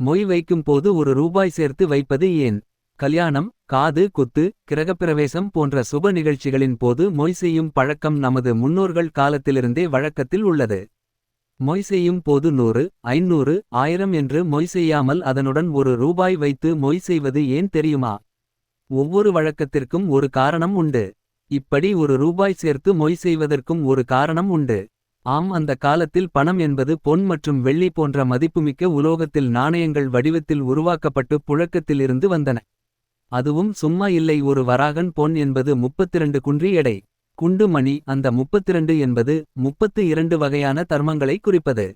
மொய் வைக்கும் போது ஒரு ரூபாய் சேர்த்து வைப்பது ஏன்? கல்யாணம் காது குத்து கிரகப்பிரவேசம் போன்ற சுப நிகழ்ச்சிகளின் போது மொய் செய்யும் பழக்கம் நமது முன்னோர்கள் காலத்திலிருந்தே வழக்கத்தில் உள்ளது. மொய் செய்யும் போது நூறு ஐநூறு ஆயிரம் என்று மொய் செய்யாமல் அதனுடன் ஒரு ரூபாய் வைத்து மொய் செய்வது ஏன் தெரியுமா? ஒவ்வொரு வழக்கத்திற்கும் ஒரு காரணம் உண்டு. இப்படி ஒரு ரூபாய் சேர்த்து மொய் செய்வதற்கும் ஒரு காரணம் உண்டு. ஆம் அந்த காலத்தில் பணம் என்பது பொன் மற்றும் வெள்ளி போன்ற மதிப்புமிக்க உலோகத்தில் நாணயங்கள் வடிவத்தில் உருவாக்கப்பட்டு புழக்கத்திலிருந்து வந்தன. அதுவும் சும்மா இல்லை ஒரு வராகன் பொன் என்பது 32 குன்றி எடை குண்டு மணி அந்த 32 என்பது முப்பத்து இரண்டு வகையான தர்மங்களை குறிப்பது.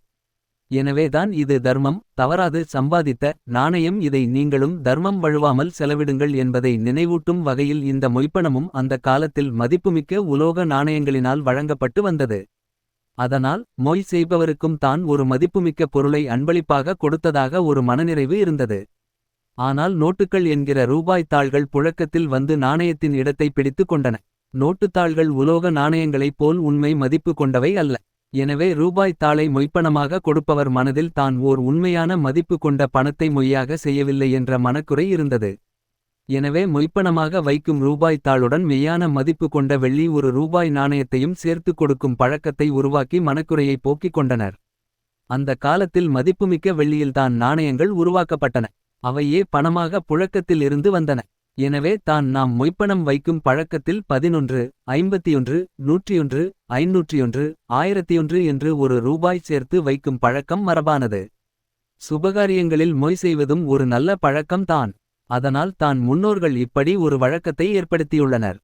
எனவேதான் இது தர்மம் தவறாது சம்பாதித்த நாணயம் இதை நீங்களும் தர்மம் வழுவாமல் செலவிடுங்கள் என்பதை நினைவூட்டும் வகையில் இந்த மொய்ப்பணமும் அந்த காலத்தில் மதிப்புமிக்க உலோக நாணயங்களினால் வழங்கப்பட்டு வந்தது. அதனால் மொய் செய்பவருக்கும் தான் ஒரு மதிப்புமிக்க பொருளை அன்பளிப்பாக கொடுத்ததாக ஒரு மனநிறைவு இருந்தது. ஆனால் நோட்டுகள் என்கிற ரூபாய் தாள்கள் புழக்கத்தில் வந்து நாணயத்தின் இடத்தை பிடித்துக் கொண்டன. நோட்டுத்தாள்கள் உலோக நாணயங்களைப் போல் உண்மை மதிப்பு கொண்டவை அல்ல. எனவே ரூபாய் தாளை மொய்ப்பணமாக கொடுப்பவர் மனதில் தான் ஓர் உண்மையான மதிப்பு கொண்ட பணத்தை மொய்யாக செய்யவில்லை என்ற மனக்குறை இருந்தது. எனவே மொய்ப்பணமாக வைக்கும் ரூபாய் தாளுடன் மெய்யான மதிப்பு கொண்ட வெள்ளி ஒரு ரூபாய் நாணயத்தையும் சேர்த்து கொடுக்கும் பழக்கத்தை உருவாக்கி மனக்குறையை போக்கிக் கொண்டனர். அந்த காலத்தில் மதிப்புமிக்க வெள்ளியில்தான் நாணயங்கள் உருவாக்கப்பட்டன. அவையே பணமாக புழக்கத்தில் இருந்து வந்தன. எனவே தான் நாம் மொய்ப்பணம் வைக்கும் பழக்கத்தில் பதினொன்று ஐம்பத்தியொன்று நூற்றியொன்று ஐநூற்றியொன்று ஆயிரத்தியொன்று என்று ஒரு ரூபாய் சேர்த்து வைக்கும் பழக்கம் மரபானது. சுபகாரியங்களில் மொய் செய்வதும் ஒரு நல்ல பழக்கம் தான் அதனால் தான் முன்னோர்கள் இப்படி ஒரு வழக்கத்தை ஏற்படுத்தியுள்ளனர்.